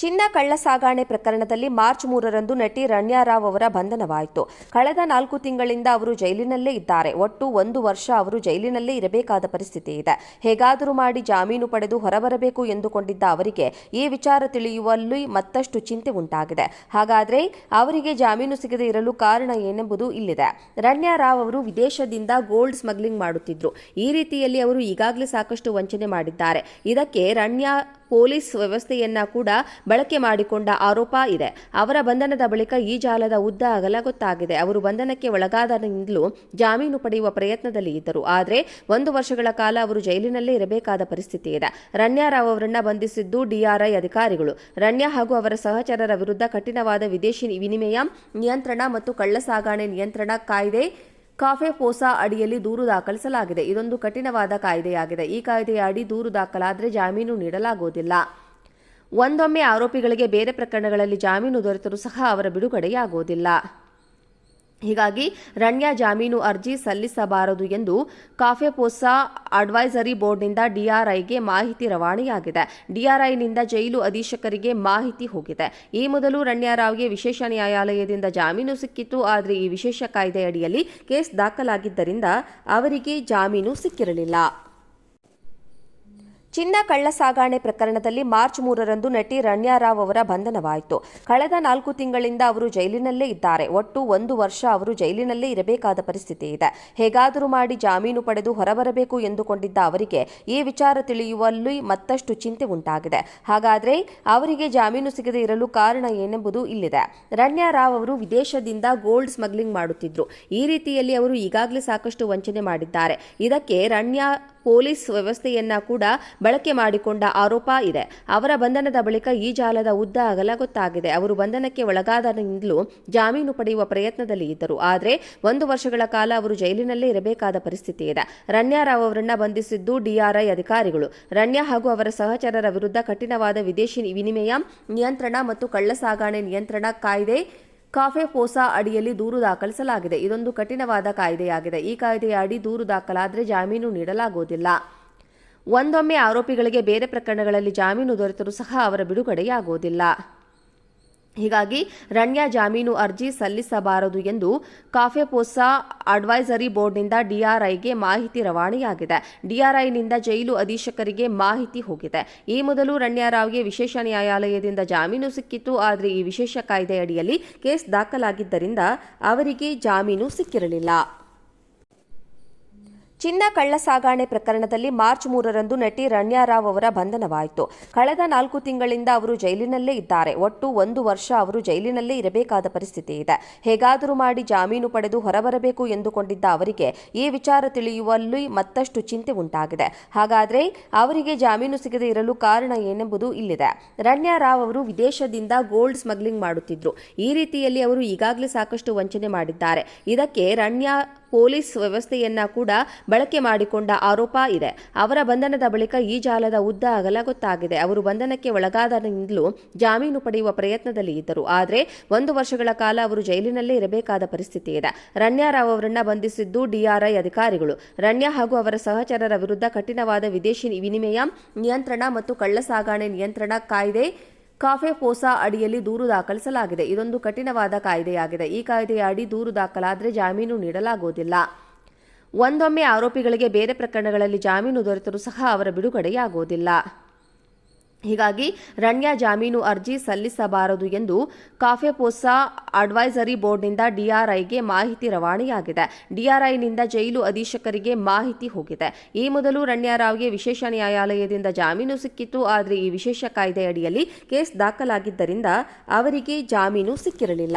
ಚಿನ್ನ ಕಳ್ಳ ಸಾಗಾಣೆ ಪ್ರಕರಣದಲ್ಲಿ ಮಾರ್ಚ್ ಮೂರರಂದು ನಟಿ ರಣ್ಯಾರಾವ್ ಅವರ ಬಂಧನವಾಯಿತು. ಕಳೆದ ನಾಲ್ಕು ತಿಂಗಳಿಂದ ಅವರು ಜೈಲಿನಲ್ಲೇ ಇದ್ದಾರೆ. ಒಟ್ಟು ಒಂದು ವರ್ಷ ಅವರು ಜೈಲಿನಲ್ಲೇ ಇರಬೇಕಾದ ಪರಿಸ್ಥಿತಿ ಇದೆ. ಹೇಗಾದರೂ ಮಾಡಿ ಜಾಮೀನು ಪಡೆದು ಹೊರಬರಬೇಕು ಎಂದುಕೊಂಡಿದ್ದ ಅವರಿಗೆ ಈ ವಿಚಾರ ತಿಳಿಯುವಲ್ಲಿ ಮತ್ತಷ್ಟು ಚಿಂತೆ ಉಂಟಾಗಿದೆ. ಹಾಗಾದರೆ ಅವರಿಗೆ ಜಾಮೀನು ಸಿಗದೆ ಇರಲು ಕಾರಣ ಏನೆಂಬುದು ಇಲ್ಲಿದೆ. ರಣ್ಯಾರಾವ್ ಅವರು ವಿದೇಶದಿಂದ ಗೋಲ್ಡ್ ಸ್ಮಗ್ಲಿಂಗ್ ಮಾಡುತ್ತಿದ್ದರು ಈ ರೀತಿಯಲ್ಲಿ ಅವರು ಈಗಾಗಲೇ ಸಾಕಷ್ಟು ವಂಚನೆ ಮಾಡಿದ್ದಾರೆ. ಇದಕ್ಕೆ ರಣ್ಯಾ ಪೊಲೀಸ್ ವ್ಯವಸ್ಥೆಯನ್ನ ಕೂಡ ಬಳಕೆ ಮಾಡಿಕೊಂಡ ಆರೋಪ ಇದೆ. ಅವರ ಬಂಧನದ ಬಳಿಕ ಈ ಜಾಲದ ಉದ್ದ ಅಗಲ ಗೊತ್ತಾಗಿದೆ. ಅವರು ಬಂಧನಕ್ಕೆ ಒಳಗಾದಾಗಿಂದಲೂ ಜಾಮೀನು ಪಡೆಯುವ ಪ್ರಯತ್ನದಲ್ಲಿ ಇದ್ದರು. ಆದರೆ ಒಂದು ವರ್ಷಗಳ ಕಾಲ ಅವರು ಜೈಲಿನಲ್ಲೇ ಇರಬೇಕಾದ ಪರಿಸ್ಥಿತಿ ಇದೆ. ರಣ್ಯಾ ರಾವ್ ಅವರನ್ನ ಬಂಧಿಸಿದ್ದು ಡಿಆರ್ಐ ಅಧಿಕಾರಿಗಳು. ರಣ್ಯಾ ಹಾಗೂ ಅವರ ಸಹಚರರ ವಿರುದ್ಧ ಕಠಿಣವಾದ ವಿದೇಶಿ ವಿನಿಮಯ, ನಿಯಂತ್ರಣ ಮತ್ತು ಕಳ್ಳಸಾಗಣೆ ನಿಯಂತ್ರಣ ಕಾಯ್ದೆ, ಕಾಫೆ ಪೋಸಾ ಅಡಿಯಲ್ಲಿ ದೂರು ದಾಖಲಿಸಲಾಗಿದೆ. ಇದೊಂದು ಕಠಿಣವಾದ ಕಾಯ್ದೆಯಾಗಿದೆ. ಈ ಕಾಯ್ದೆಯ ಅಡಿ ದೂರು ದಾಖಲಾದರೆ ಜಾಮೀನು ನೀಡಲಾಗುವುದಿಲ್ಲ. ಒಂದೊಮ್ಮೆ ಆರೋಪಿಗಳಿಗೆ ಬೇರೆ ಪ್ರಕರಣಗಳಲ್ಲಿ ಜಾಮೀನು ದೊರೆತರೂ ಸಹ ಅವರ ಬಿಡುಗಡೆಯಾಗುವುದಿಲ್ಲ. ಹೀಗಾಗಿ ರಣ್ಯ ಜಾಮೀನು ಅರ್ಜಿ ಸಲ್ಲಿಸಬಾರದು ಎಂದು ಕಾಫೆಪೋಸಾ ಅಡ್ವೈಸರಿ ಬೋರ್ಡ್ನಿಂದ ಡಿಆರ್ಐಗೆ ಮಾಹಿತಿ ರವಾನೆಯಾಗಿದೆ. ಡಿಆರ್ಐನಿಂದ ಜೈಲು ಅಧೀಕ್ಷಕರಿಗೆ ಮಾಹಿತಿ ಹೋಗಿದೆ. ಈ ಮೊದಲು ರಣ್ಯಾರಾವ್ಗೆ ವಿಶೇಷ ನ್ಯಾಯಾಲಯದಿಂದ ಜಾಮೀನು ಸಿಕ್ಕಿತ್ತು. ಆದರೆ ಈ ವಿಶೇಷ ಕಾಯ್ದೆಯಡಿಯಲ್ಲಿ ಕೇಸ್ ದಾಖಲಾಗಿದ್ದರಿಂದ ಅವರಿಗೆ ಜಾಮೀನು ಸಿಕ್ಕಿರಲಿಲ್ಲ. ಚಿನ್ನ ಕಳ್ಳ ಸಾಗಾಣೆ ಪ್ರಕರಣದಲ್ಲಿ ಮಾರ್ಚ್ ಮೂರರಂದು ನಟಿ ರಣ್ಯಾ ರಾವ್ ಅವರ ಬಂಧನವಾಯಿತು. ಕಳೆದ ನಾಲ್ಕು ತಿಂಗಳಿಂದ ಅವರು ಜೈಲಿನಲ್ಲೇ ಇದ್ದಾರೆ. ಒಟ್ಟು ಒಂದು ವರ್ಷ ಅವರು ಜೈಲಿನಲ್ಲೇ ಇರಬೇಕಾದ ಪರಿಸ್ಥಿತಿ ಇದೆ. ಹೇಗಾದರೂ ಮಾಡಿ ಜಾಮೀನು ಪಡೆದು ಹೊರಬರಬೇಕು ಎಂದುಕೊಂಡಿದ್ದ ಅವರಿಗೆ ಈ ವಿಚಾರ ತಿಳಿಯುವಲ್ಲಿ ಮತ್ತಷ್ಟು ಚಿಂತೆ ಉಂಟಾಗಿದೆ. ಹಾಗಾದರೆ ಅವರಿಗೆ ಜಾಮೀನು ಸಿಗದೆ ಇರಲು ಕಾರಣ ಏನೆಂಬುದು ಇಲ್ಲಿದೆ. ರಣ್ಯಾ ರಾವ್ ಅವರು ವಿದೇಶದಿಂದ ಗೋಲ್ಡ್ ಸ್ಮಗ್ಲಿಂಗ್ ಮಾಡುತ್ತಿದ್ದರು ಈ ರೀತಿಯಲ್ಲಿ ಅವರು ಈಗಾಗಲೇ ಸಾಕಷ್ಟು ವಂಚನೆ ಮಾಡಿದ್ದಾರೆ. ಇದಕ್ಕೆ ರಣ್ಯಾ ಪೊಲೀಸ್ ವ್ಯವಸ್ಥೆಯನ್ನ ಕೂಡ ಬಳಕೆ ಮಾಡಿಕೊಂಡ ಆರೋಪ ಇದೆ. ಅವರ ಬಂಧನದ ಬಳಿಕ ಈ ಜಾಲದ ಉದ್ದ ಅಗಲ ಗೊತ್ತಾಗಿದೆ ಅವರು ಬಂಧನಕ್ಕೆ ಒಳಗಾದಿಂದಲೂ ಜಾಮೀನು ಪಡೆಯುವ ಪ್ರಯತ್ನದಲ್ಲಿ ಇದ್ದರು. ಆದರೆ ಒಂದು ವರ್ಷಗಳ ಕಾಲ ಅವರು ಜೈಲಿನಲ್ಲೇ ಇರಬೇಕಾದ ಪರಿಸ್ಥಿತಿ ಇದೆ. ರಣ್ಯಾ ರಾವ್ ಅವರನ್ನ ಬಂಧಿಸಿದ್ದು ಡಿಆರ್ಐ ಅಧಿಕಾರಿಗಳು. ರಣ್ಯ ಹಾಗೂ ಅವರ ಸಹಚರರ ವಿರುದ್ಧ ಕಠಿಣವಾದ ವಿದೇಶಿ ವಿನಿಮಯ, ನಿಯಂತ್ರಣ ಮತ್ತು ಕಳ್ಳಸಾಗಣೆ ನಿಯಂತ್ರಣ ಕಾಯ್ದೆ ಕಾಫೆ ಪೋಸಾ ಅಡಿಯಲ್ಲಿ ದೂರು ದಾಖಲಿಸಲಾಗಿದೆ. ಇದೊಂದು ಕಠಿಣವಾದ ಕಾಯ್ದೆಯಾಗಿದೆ. ಈ ಕಾಯ್ದೆಯ ಅಡಿ ದೂರು ದಾಖಲಾದರೆ ಜಾಮೀನು ನೀಡಲಾಗುವುದಿಲ್ಲ. ಒಂದೊಮ್ಮೆ ಆರೋಪಿಗಳಿಗೆ ಬೇರೆ ಪ್ರಕರಣಗಳಲ್ಲಿ ಜಾಮೀನು ದೊರೆತರೂ ಸಹ ಅವರ ಬಿಡುಗಡೆಯಾಗುವುದಿಲ್ಲ. ಹೀಗಾಗಿ ರಣ್ಯಾ ಜಾಮೀನು ಅರ್ಜಿ ಸಲ್ಲಿಸಬಾರದು ಎಂದು ಕಾಫೆಪೋಸಾ ಅಡ್ವೈಸರಿ ಬೋರ್ಡ್ನಿಂದ ಡಿಆರ್ಐಗೆ ಮಾಹಿತಿ ರವಾನೆಯಾಗಿದೆ. ಡಿಆರ್ಐನಿಂದ ಜೈಲು ಅಧೀಕ್ಷಕರಿಗೆ ಮಾಹಿತಿ ಹೋಗಿದೆ. ಈ ಮೊದಲು ರಣ್ಯಾರಾವ್ಗೆ ವಿಶೇಷ ನ್ಯಾಯಾಲಯದಿಂದ ಜಾಮೀನು ಸಿಕ್ಕಿತ್ತು. ಆದರೆ ಈ ವಿಶೇಷ ಕಾಯ್ದೆಯಡಿಯಲ್ಲಿ ಕೇಸ್ ದಾಖಲಾಗಿದ್ದರಿಂದ ಅವರಿಗೆ ಜಾಮೀನು ಸಿಕ್ಕಿರಲಿಲ್ಲ. ಚಿನ್ನ ಕಳ್ಳ ಸಾಗಾಣೆ ಪ್ರಕರಣದಲ್ಲಿ ಮಾರ್ಚ್ ಮೂರರಂದು ನಟಿ ರಣ್ಯಾರಾವ್ ಅವರ ಬಂಧನವಾಯಿತು. ಕಳೆದ ನಾಲ್ಕು ತಿಂಗಳಿಂದ ಅವರು ಜೈಲಿನಲ್ಲೇ ಇದ್ದಾರೆ. ಒಟ್ಟು ಒಂದು ವರ್ಷ ಅವರು ಜೈಲಿನಲ್ಲೇ ಇರಬೇಕಾದ ಪರಿಸ್ಥಿತಿ ಇದೆ. ಹೇಗಾದರೂ ಮಾಡಿ ಜಾಮೀನು ಪಡೆದು ಹೊರಬರಬೇಕು ಎಂದುಕೊಂಡಿದ್ದ ಅವರಿಗೆ ಈ ವಿಚಾರ ತಿಳಿಯುವಲ್ಲಿ ಮತ್ತಷ್ಟು ಚಿಂತೆ ಉಂಟಾಗಿದೆ. ಹಾಗಾದರೆ ಅವರಿಗೆ ಜಾಮೀನು ಸಿಗದೆ ಇರಲು ಕಾರಣ ಏನೆಂಬುದು ಇಲ್ಲಿದೆ. ರಣ್ಯಾರಾವ್ ಅವರು ವಿದೇಶದಿಂದ ಗೋಲ್ಡ್ ಸ್ಮಗ್ಲಿಂಗ್ ಮಾಡುತ್ತಿದ್ದರು ಈ ರೀತಿಯಲ್ಲಿ ಅವರು ಈಗಾಗಲೇ ಸಾಕಷ್ಟು ವಂಚನೆ ಮಾಡಿದ್ದಾರೆ. ಇದಕ್ಕೆ ರಣ್ಯಾ ಪೊಲೀಸ್ ವ್ಯವಸ್ಥೆಯನ್ನ ಕೂಡ ಬಳಕೆ ಮಾಡಿಕೊಂಡ ಆರೋಪ ಇದೆ. ಅವರ ಬಂಧನದ ಬಳಿಕ ಈ ಜಾಲದ ಉದ್ದ ಅಗಲ ಗೊತ್ತಾಗಿದೆ. ಅವರು ಬಂಧನಕ್ಕೆ ಒಳಗಾದಿಂದಲೂ ಜಾಮೀನು ಪಡೆಯುವ ಪ್ರಯತ್ನದಲ್ಲಿ ಇದ್ದರು. ಆದರೆ ಒಂದು ವರ್ಷಗಳ ಕಾಲ ಅವರು ಜೈಲಿನಲ್ಲೇ ಇರಬೇಕಾದ ಪರಿಸ್ಥಿತಿ ಇದೆ. ರಣ್ಯಾ ರಾವ್ ಅವರನ್ನ ಬಂಧಿಸಿದ್ದು ಡಿಆರ್ಐ ಅಧಿಕಾರಿಗಳು. ರಣ್ಯಾ ಹಾಗೂ ಅವರ ಸಹಚರರ ವಿರುದ್ಧ ಕಠಿಣವಾದ ವಿದೇಶಿ ವಿನಿಮಯ, ನಿಯಂತ್ರಣ ಮತ್ತು ಕಳ್ಳಸಾಗಣೆ ನಿಯಂತ್ರಣ ಕಾಯ್ದೆ, ಕಾಫೆ ಪೋಸಾ ಅಡಿಯಲ್ಲಿ ದೂರು ದಾಖಲಿಸಲಾಗಿದೆ. ಇದೊಂದು ಕಠಿಣವಾದ ಕಾಯ್ದೆಯಾಗಿದೆ. ಈ ಕಾಯ್ದೆಯ ಅಡಿ ದೂರು ದಾಖಲಾದರೆ ಜಾಮೀನು ನೀಡಲಾಗುವುದಿಲ್ಲ. ಒಂದೊಮ್ಮೆ ಆರೋಪಿಗಳಿಗೆ ಬೇರೆ ಪ್ರಕರಣಗಳಲ್ಲಿ ಜಾಮೀನು ದೊರೆತರೂ ಸಹ ಅವರ ಬಿಡುಗಡೆಯಾಗುವುದಿಲ್ಲ. ಹೀಗಾಗಿ ರಣ್ಯಾ ಜಾಮೀನು ಅರ್ಜಿ ಸಲ್ಲಿಸಬಾರದು ಎಂದು ಕಾಫೆಪೋಸಾ ಅಡ್ವೈಸರಿ ಬೋರ್ಡ್ನಿಂದ ಡಿಆರ್ಐಗೆ ಮಾಹಿತಿ ರವಾನೆಯಾಗಿದೆ. ಡಿಆರ್ಐನಿಂದ ಜೈಲು ಅಧೀಕ್ಷಕರಿಗೆ ಮಾಹಿತಿ ಹೋಗಿದೆ. ಈ ಮೊದಲು ರಣ್ಯಾರಾವ್ಗೆ ವಿಶೇಷ ನ್ಯಾಯಾಲಯದಿಂದ ಜಾಮೀನು ಸಿಕ್ಕಿತ್ತು. ಆದರೆ ಈ ವಿಶೇಷ ಕಾಯ್ದೆಯಡಿಯಲ್ಲಿ ಕೇಸ್ ದಾಖಲಾಗಿದ್ದರಿಂದ ಅವರಿಗೆ ಜಾಮೀನು ಸಿಕ್ಕಿರಲಿಲ್ಲ.